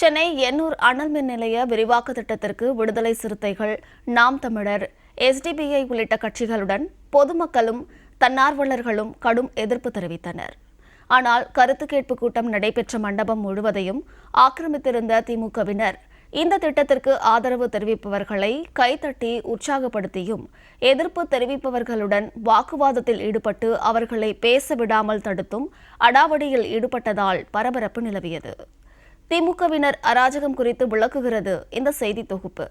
சென்னை எண்ணூர் அனல் மின் நிலைய விரிவாக்க திட்டத்திற்கு விடுதலை சிறுத்தைகள் நாம் தமிழர். எஸ்டிபிஐ உள்ளிட்ட கட்சிகளுடன் பொதுமக்களும் தன்னார்வலர்களும் கடும் எதிர்ப்பு தெரிவித்தனர். ஆனால் கருத்து கேட்பு கூட்டம் நடைபெற்ற மண்டபம் முழுவதையும் ஆக்கிரமித்திருந்த திமுகவினர் இந்த திட்டத்திற்கு ஆதரவு தெரிவிப்பவர்களை கைதட்டி உற்சாகப்படுத்தியும் எதிர்ப்பு தெரிவிப்பவர்களுடன் வாக்குவாதத்தில் ஈடுபட்டு அவர்களை பேச விடாமல் தடுத்தும் அடாவடியில் ஈடுபட்டதால் பரபரப்பு நிலவியது. திமுகவினர் அராஜகம் குறித்து விளக்குகிறது. இந்த செய்தி தொகுப்பு.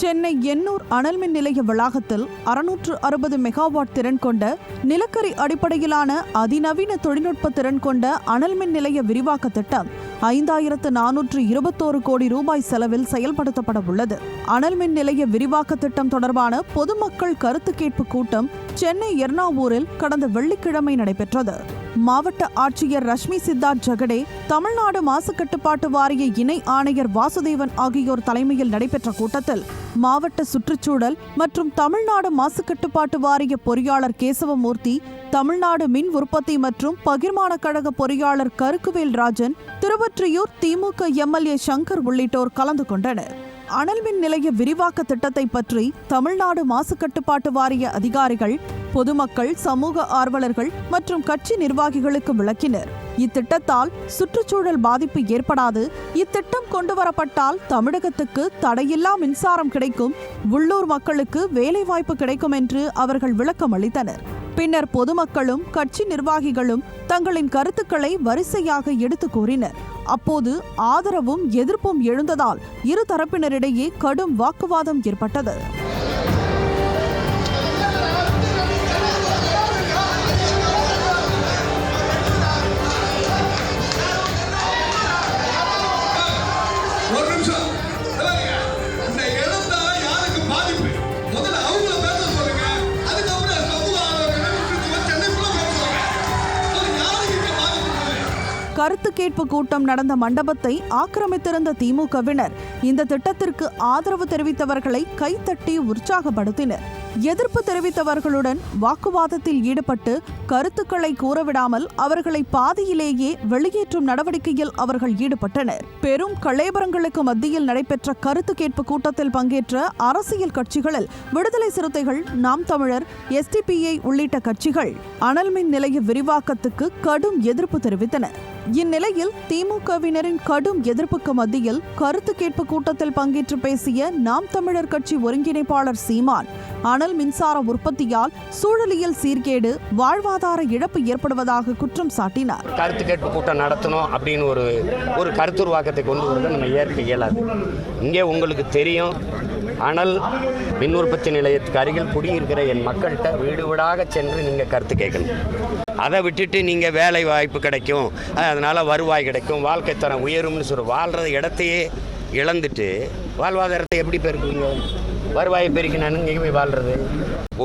சென்னை எண்ணூர் அனல்மின் நிலைய வளாகத்தில் அறுநூற்று அறுபது மெகாவாட் திறன் கொண்ட நிலக்கரி அடிப்படையிலான அதிநவீன தொழில்நுட்ப திறன் கொண்ட அனல்மின் நிலைய விரிவாக்க திட்டம் ஐந்தாயிரத்து நானூற்று இருபத்தோரு கோடி ரூபாய் செலவில் செயல்படுத்தப்பட உள்ளது. அனல்மின் நிலைய விரிவாக்க திட்டம் தொடர்பான பொதுமக்கள் கருத்து கேட்பு கூட்டம் சென்னை எர்ணாவூரில் கடந்த வெள்ளிக்கிழமை நடைபெற்றது. மாவட்ட ஆட்சியர் ரஷ்மி சித்தார்த் ஜெகடே தமிழ்நாடு மாசு கட்டுப்பாட்டு வாரிய இணை ஆணையர் வாசுதேவன் ஆகியோர் தலைமையில் நடைபெற்ற கூட்டத்தில் மாவட்ட சுற்றுச்சூழல் மற்றும் தமிழ்நாடு மாசுக்கட்டுப்பாட்டு வாரிய பொறியாளர் கேசவமூர்த்தி தமிழ்நாடு மின் உற்பத்தி மற்றும் பகிர்மான கழக பொறியாளர் கருக்குவேல் ராஜன் திருவொற்றியூர் திமுக எம்எல்ஏ சங்கர் உள்ளிட்டோர் கலந்து கொண்டனர். அனல் மின் நிலைய விரிவாக்க திட்டத்தை பற்றி தமிழ்நாடு மாசு கட்டுப்பாட்டு வாரிய அதிகாரிகள் பொதுமக்கள் சமூக ஆர்வலர்கள் மற்றும் கட்சி நிர்வாகிகளுக்கு விளக்கினர். இத்திட்டத்தால் சுற்றுச்சூழல் பாதிப்பு ஏற்படாது. இத்திட்டம் கொண்டு வரப்பட்டால் தமிழகத்துக்கு தடையில்லா மின்சாரம் கிடைக்கும். உள்ளூர் மக்களுக்கு வேலைவாய்ப்பு கிடைக்கும் என்று அவர்கள் விளக்கம் அளித்தனர் பின்னர் பொதுமக்களும் கட்சி நிர்வாகிகளும் தங்களின் கருத்துக்களை வரிசையாக எடுத்து கூறினர். அப்போது ஆதரவும் எதிர்ப்பும் எழுந்ததால் இரு தரப்பினரிடையே கடும் வாக்குவாதம் ஏற்பட்டது. கருத்து கேட்பு கூட்டம் நடந்த மண்டபத்தை ஆக்கிரமித்திருந்த திமுகவினர் இந்த திட்டத்திற்கு ஆதரவு தெரிவித்தவர்களை கைத்தட்டி உற்சாகப்படுத்தினர். எதிர்ப்பு தெரிவித்தவர்களுடன் வாக்குவாதத்தில் ஈடுபட்டு கருத்துக்களை கூறவிடாமல் அவர்களை பாதியிலேயே வெளியேற்றும் நடவடிக்கையில் அவர்கள் ஈடுபட்டனர். பெரும் கலேபரங்களுக்கு மத்தியில் நடைபெற்ற கருத்து கேட்பு கூட்டத்தில் பங்கேற்ற அரசியல் கட்சிகளில் விடுதலை சிறுத்தைகள் நாம் தமிழர் எஸ்டிபிஐ உள்ளிட்ட கட்சிகள் அனல்மின் நிலைய விரிவாக்கத்துக்கு கடும் எதிர்ப்பு தெரிவித்தன இந்நிலையில் திமுகவினரின் கடும் எதிர்ப்புக்கு மத்தியில் கருத்து கேட்பு கூட்டத்தில் பங்கேற்று பேசிய நாம் தமிழர் கட்சி ஒருங்கிணைப்பாளர் சீமான் அனல் மின்சார உற்பத்தியால் சூழலியல் சீர்கேடு வாழ்வாதார இழப்பு ஏற்படுவதாக குற்றம் சாட்டினார். கருத்து கேட்பு கூட்டம் நடத்தணும் அப்படின்னு ஒரு ஒரு கருத்துருவாக்கத்தை கொண்டு வந்து நம்ம ஏற்க இயலாது. இங்கே உங்களுக்கு தெரியும் அனல் மின் உற்பத்தி நிலையத்துக்கு அருகில் குடியிருக்கிற என் மக்கள்கிட்ட வீடு வீடாக சென்று நீங்கள் கருத்து கேட்கணும். அதை விட்டுட்டு நீங்கள் வேலை வாய்ப்பு கிடைக்கும். அதனால் வருவாய் கிடைக்கும். வாழ்க்கை தரம் உயரும்னு சொல்ற வாழ்கிற இடத்தையே இழந்துட்டு வாழ்வாதாரத்தை எப்படி பெருக்குங்க வருவாயை பெருக்கினானு எங்கே போய் வாழ்றது?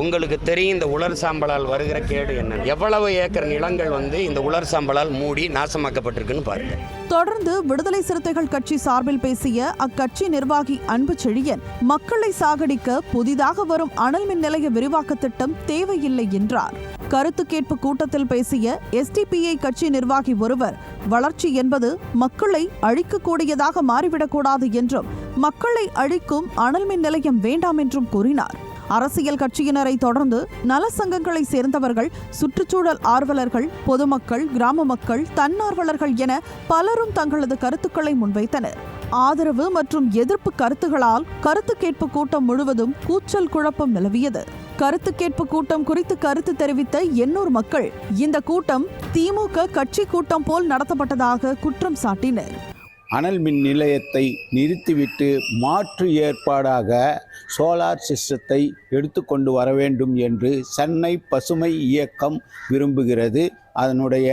உங்களுக்கு தெரியும் இந்த உலர் சாம்பலால் வருகிற கேடு என்ன? எவ்வளவு ஏக்கர் நிலங்கள் வந்து இந்த உலர் சாம்பலால் மூடி நாசமாக்கப்பட்டிருக்குன்னு பாருங்க. தொடர்ந்து விடுதலை சிறுத்தைகள் கட்சி சார்பில் பேசிய அக்கட்சி நிர்வாகி அன்பு செழியன் மக்களை சாகடிக்க புதிதாக வரும் அனல் மின் நிலைய விரிவாக்க திட்டம் தேவையில்லை என்றார். கருத்து கேட்பு கூட்டத்தில் பேசிய எஸ்டிபிஐ கட்சி நிர்வாகி ஒருவர் வளர்ச்சி என்பது மக்களை அழிக்கக்கூடியதாக மாறிவிடக்கூடாது என்றும் மக்களை அழிக்கும் அனல் மின் நிலையம் வேண்டாம் என்றும் கூறினார். அரசியல் கட்சியினரை தொடர்ந்து நல சங்கங்களை சேர்ந்தவர்கள் சுற்றுச்சூழல் ஆர்வலர்கள் பொதுமக்கள் கிராம மக்கள் தன்னார்வலர்கள் என பலரும் தங்களது கருத்துக்களை முன்வைத்தனர். ஆதரவு மற்றும் எதிர்ப்பு கருத்துகளால் கருத்து கேட்பு கூட்டம் முழுவதும் கூச்சல் குழப்பம் நிலவியது. கருத்து கேட்பு கூட்டம் குறித்து கருத்து தெரிவித்த எண்ணூர் மக்கள் இந்த கூட்டம் திமுக கட்சி கூட்டம் போல் நடத்தப்பட்டதாக குற்றம் சாட்டினர். அனல் மின் நிலையத்தை நிறுத்திவிட்டு மாற்று ஏற்பாடாக சோலார் சிஸ்டத்தை எடுத்துக்கொண்டு வர வேண்டும் என்று சென்னை பசுமை இயக்கம் விரும்புகிறது. அதனுடைய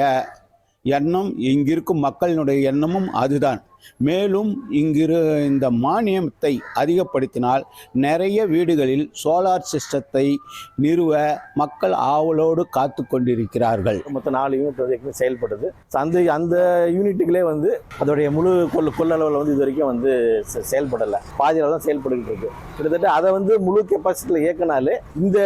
எண்ணம் இங்கிருக்கும் மக்களினுடைய எண்ணமும் அதுதான். மேலும் இங்கிரு இந்த மானியத்தை அதிகப்படுத்தினால் நிறைய வீடுகளில் சோலார் சிஸ்டத்தை நிறுவ மக்கள் ஆவலோடு காத்து கொண்டிருக்கிறார்கள். மொத்தம் நாலு யூனிட் வந்து செயல்படுது. அந்த அந்த யூனிட்டுகளே வந்து அதோடைய முழு கொள்ள கொள்ளளவில் வந்து இது வரைக்கும் வந்து செ- செயல்படலை. பாதியில் தான் செயல்படுகிட்டு இருக்கு. கிட்டத்தட்ட அதை வந்து முழு கெப்பாசிட்டியில் இயக்கினாலே இந்த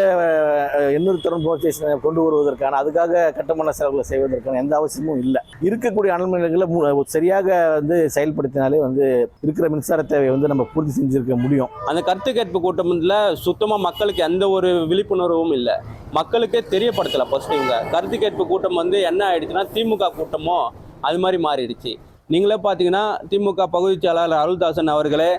எண்ணூறு திறன் போர் ஸ்டேஷனை கொண்டு வருவதற்கான அதுக்காக கட்டுமான செலவுகளை செய்வதற்கான எந்த அவசியமும் இல்லை. இருக்கக்கூடிய அனல் மின் நிலையங்களை சரியாக வந்து செயல்படுத்தினாலே வந்து இருக்கிற மின்சார தேவையை வந்து நம்ம பூர்த்தி செஞ்சிருக்க முடியும். அந்த கருத்து கேட்பு கூட்டம்ல சுத்தமாக மக்களுக்கு எந்த ஒரு விழிப்புணர்வும் இல்லை. மக்களுக்கே தெரியப்படுத்தலை ஃபர்ஸ்ட் இவங்க. கருத்து கேட்பு கூட்டம் வந்து என்ன ஆயிடுச்சுன்னா திமுக கூட்டமோ அது மாதிரி மாறிடுச்சு. நீங்களே பார்த்தீங்கன்னா திமுக பகுதி செயலாளர் அருள்தாசன் அவர்களே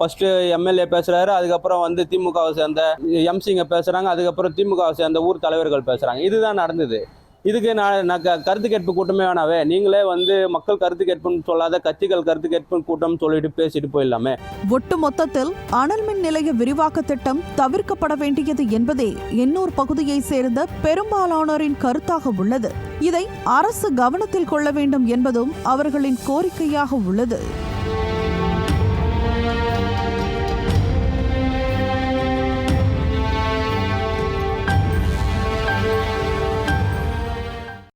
ஃபஸ்ட்டு எம்எல்ஏ பேசுகிறாரு அதுக்கப்புறம் வந்து திமுகவை சேர்ந்த எம்சிங்க பேசுகிறாங்க அதுக்கப்புறம் திமுகவை சேர்ந்த ஊர் தலைவர்கள் பேசுகிறாங்க இதுதான் நடந்தது. இதுக்கு நான் நான் க- கருத்து கேட்பு கூட்டமே வேணாவே. நீங்களே வந்து மக்கள் கருத்து கேட்புன்னு சொல்லாத கட்சிகள் கருத்து கேட்பு கூட்டம் சொல்லிட்டு பேசிட்டு போயிடலாமே. ஒட்டு மொத்தத்தில் அனல் மின் நிலைய விரிவாக்க திட்டம் தவிர்க்கப்பட வேண்டியது என்பதே எண்ணூர் பகுதியை சேர்ந்த பெரும்பாலானோரின் கருத்தாக உள்ளது. இதை அரசு கவனத்தில் கொள்ள வேண்டும் என்பதும் அவர்களின் கோரிக்கையாக உள்ளது.